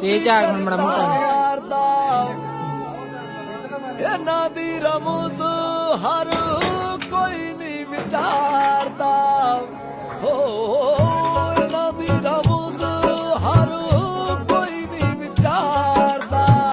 ਤੇ ਜਾ ਹੁਣ ਬੜਾ ਮੋਟਾ ਇਹਨਾਂ ਦੀ ਰਮਜ਼